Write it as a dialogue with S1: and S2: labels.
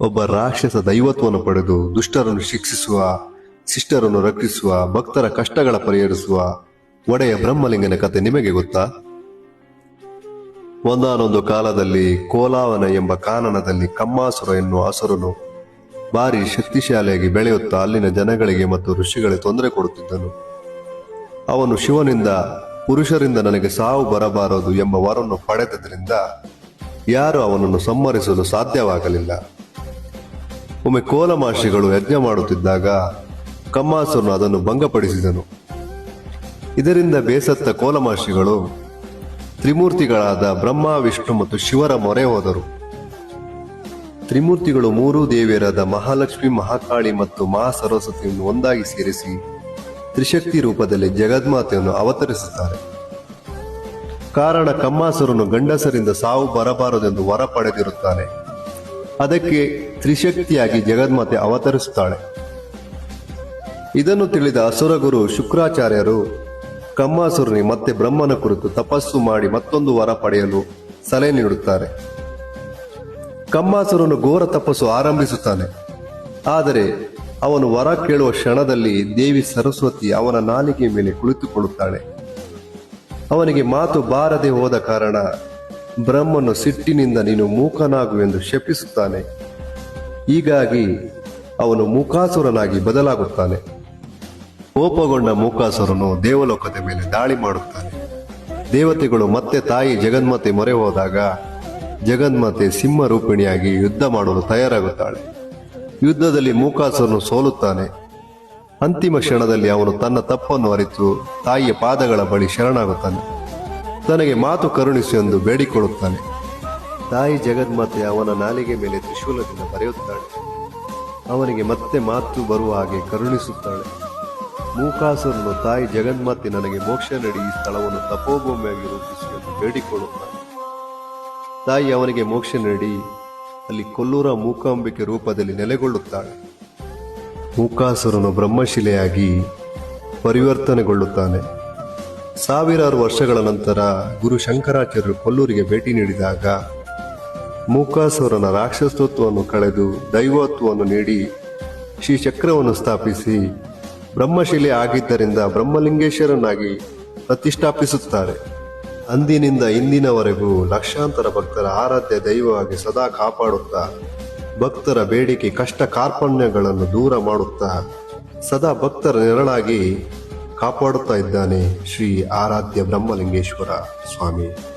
S1: ಒಬ್ಬ ರಾಕ್ಷಸ ದೈವತ್ವವನ್ನು ಪಡೆದು ದುಷ್ಟರನ್ನು ಶಿಕ್ಷಿಸುವ, ಶಿಷ್ಟರನ್ನು ರಕ್ಷಿಸುವ, ಭಕ್ತರ ಕಷ್ಟಗಳ ಪರಿಹರಿಸುವ ಒಡೆಯ ಬ್ರಹ್ಮಲಿಂಗನ ಕತೆ ನಿಮಗೆ ಗೊತ್ತಾ? ಒಂದಾನೊಂದು ಕಾಲದಲ್ಲಿ ಕೋಲಾವನ ಎಂಬ ಕಾನನದಲ್ಲಿ ಕಮ್ಮಾಸುರ ಎನ್ನುವ ಹಸುರನು ಭಾರಿ ಶಕ್ತಿಶಾಲಿಯಾಗಿ ಬೆಳೆಯುತ್ತಾ ಅಲ್ಲಿನ ಜನಗಳಿಗೆ ಮತ್ತು ಋಷಿಗಳಿಗೆ ತೊಂದರೆ ಕೊಡುತ್ತಿದ್ದನು. ಅವನು ಶಿವನಿಂದ, ಪುರುಷರಿಂದ ನನಗೆ ಸಾವು ಬರಬಾರದು ಎಂಬ ವರನ್ನು ಪಡೆದದ್ರಿಂದ ಯಾರು ಅವನನ್ನು ಸಂಹರಿಸಲು ಸಾಧ್ಯವಾಗಲಿಲ್ಲ. ಒಮ್ಮೆ ಕೋಲಮಾಶಿಗಳು ಯಜ್ಞ ಮಾಡುತ್ತಿದ್ದಾಗ ಕಮ್ಮಾಸನು ಅದನ್ನು ಭಂಗಪಡಿಸಿದನು. ಇದರಿಂದ ಬೇಸತ್ತ ಕೋಲಮಾಶಿಗಳು ತ್ರಿಮೂರ್ತಿಗಳಾದ ಬ್ರಹ್ಮ, ವಿಷ್ಣು ಮತ್ತು ಶಿವರ ಮೊರೆ ಹೋದರು. ತ್ರಿಮೂರ್ತಿಗಳು ಮೂರೂ ದೇವಿಯರಾದ ಮಹಾಲಕ್ಷ್ಮಿ, ಮಹಾಕಾಳಿ ಮತ್ತು ಮಹಾ ಸರಸ್ವತಿಯನ್ನು ಒಂದಾಗಿ ಸೇರಿಸಿ ತ್ರಿಶಕ್ತಿ ರೂಪದಲ್ಲಿ ಜಗದ್ಮಾತೆಯನ್ನು ಅವತರಿಸುತ್ತಾರೆ. ಕಾರಣ ಕಮ್ಮಾಸುರನು ಗಂಡಸರಿಂದ ಸಾವು ಬರಬಾರದೆಂದು ವರ ಪಡೆದಿರುತ್ತಾನೆ. ಅದಕ್ಕೆ ತ್ರಿಶಕ್ತಿಯಾಗಿ ಜಗನ್ಮಾತೆ ಅವತರಿಸುತ್ತಾಳೆ. ಇದನ್ನು ತಿಳಿದ ಅಸುರಗುರು ಶುಕ್ರಾಚಾರ್ಯರು ಕಮ್ಮಾಸುರನಿ ಮತ್ತೆ ಬ್ರಹ್ಮನ ಕುರಿತು ತಪಸ್ಸು ಮಾಡಿ ಮತ್ತೊಂದು ವರ ಪಡೆಯಲು ಸಲಹೆ ನೀಡುತ್ತಾರೆ. ಕಮ್ಮಾಸುರನು ಘೋರ ತಪಸ್ಸು ಆರಂಭಿಸುತ್ತಾನೆ. ಆದರೆ ಅವನು ವರ ಕೇಳುವ ಕ್ಷಣದಲ್ಲಿ ದೇವಿ ಸರಸ್ವತಿ ಅವನ ನಾಲಿಗೆ ಮೇಲೆ ಕುಳಿತುಕೊಳ್ಳುತ್ತಾಳೆ. ಅವನಿಗೆ ಮಾತು ಬಾರದೆ ಹೋದ ಕಾರಣ ಬ್ರಹ್ಮನು ಸಿಟ್ಟಿನಿಂದ ನೀನು ಮೂಕನಾಗುವೆಂದು ಶಪಿಸುತ್ತಾನೆ. ಹೀಗಾಗಿ ಅವನು ಮೂಕಾಸುರನಾಗಿ ಬದಲಾಗುತ್ತಾನೆ. ಕೋಪಗೊಂಡ ಮೂಕಾಸುರನು ದೇವಲೋಕದ ಮೇಲೆ ದಾಳಿ ಮಾಡುತ್ತಾನೆ. ದೇವತೆಗಳು ಮತ್ತೆ ತಾಯಿ ಜಗನ್ಮಾತೆ ಮೊರೆ ಹೋದಾಗ ಜಗನ್ಮಾತೆ ಸಿಂಹ ರೂಪಿಣಿಯಾಗಿ ಯುದ್ಧ ಮಾಡಲು ತಯಾರಾಗುತ್ತಾಳೆ. ಯುದ್ಧದಲ್ಲಿ ಮೂಕಾಸುರನು ಸೋಲುತ್ತಾನೆ. ಅಂತಿಮ ಕ್ಷಣದಲ್ಲಿ ಅವನು ತನ್ನ ತಪ್ಪನ್ನು ಅರಿತು ತಾಯಿಯ ಪಾದಗಳ ಬಳಿ ಶರಣಾಗುತ್ತಾನೆ. ತನಗೆ ಮಾತು ಕರುಣಿಸಿ ಎಂದು ಬೇಡಿಕೊಳ್ಳುತ್ತಾನೆ. ತಾಯಿ ಜಗನ್ಮಾತೆ ಅವನ ನಾಲಿಗೆ ಮೇಲೆ ತ್ರಿಶೂಲದಿಂದ ಬರೆಯುತ್ತಾಳೆ. ಅವನಿಗೆ ಮತ್ತೆ ಮಾತು ಬರುವ ಹಾಗೆ ಕರುಣಿಸುತ್ತಾಳೆ. ಮೂಕಾಸುರನು ತಾಯಿ ಜಗನ್ಮಾತೆ ನನಗೆ ಮೋಕ್ಷ ನೀಡಿ ಈ ಸ್ಥಳವನ್ನು ತಪೋಭೂಮಿಯಾಗಿ ರೂಪಿಸಿ ಎಂದು ಬೇಡಿಕೊಳ್ಳುತ್ತಾನೆ. ತಾಯಿ ಅವನಿಗೆ ಮೋಕ್ಷ ನಡಿ ಅಲ್ಲಿ ಕೊಲ್ಲೂರ ಮೂಕಾಂಬಿಕೆ ರೂಪದಲ್ಲಿ ನೆಲೆಗೊಳ್ಳುತ್ತಾಳೆ. ಮೂಕಾಸುರನು ಬ್ರಹ್ಮಶಿಲೆಯಾಗಿ ಪರಿವರ್ತನೆಗೊಳ್ಳುತ್ತಾನೆ. ಸಾವಿರಾರು ವರ್ಷಗಳ ನಂತರ ಗುರು ಶಂಕರಾಚಾರ್ಯರು ಕೊಲ್ಲೂರಿಗೆ ಭೇಟಿ ನೀಡಿದಾಗ ಮೂಕಾಸುರನ ರಾಕ್ಷಸತ್ವವನ್ನು ಕಳೆದು ದೈವತ್ವವನ್ನು ನೀಡಿ ಶ್ರೀ ಚಕ್ರವನ್ನು ಸ್ಥಾಪಿಸಿ ಬ್ರಹ್ಮಶಿಲೆ ಆಗಿದ್ದರಿಂದ ಬ್ರಹ್ಮಲಿಂಗೇಶ್ವರನಾಗಿ ಪ್ರತಿಷ್ಠಾಪಿಸುತ್ತಾರೆ. ಅಂದಿನಿಂದ ಇಂದಿನವರೆಗೂ ಲಕ್ಷಾಂತರ ಭಕ್ತರ ಆರಾಧ್ಯ ದೈವವಾಗಿ ಸದಾ ಕಾಪಾಡುತ್ತಾ ಭಕ್ತರ ಬೇಡಿಕೆ ಕಷ್ಟ ಕಾರ್ಪಣ್ಯಗಳನ್ನು ದೂರ ಮಾಡುತ್ತಾ ಸದಾ ಭಕ್ತರ ನೆರಳಾಗಿ ಕಾಪಾಡುತ್ತಾ ಇದ್ದಾನೆ ಶ್ರೀ ಆರಾಧ್ಯ ಬ್ರಹ್ಮಲಿಂಗೇಶ್ವರ ಸ್ವಾಮಿ.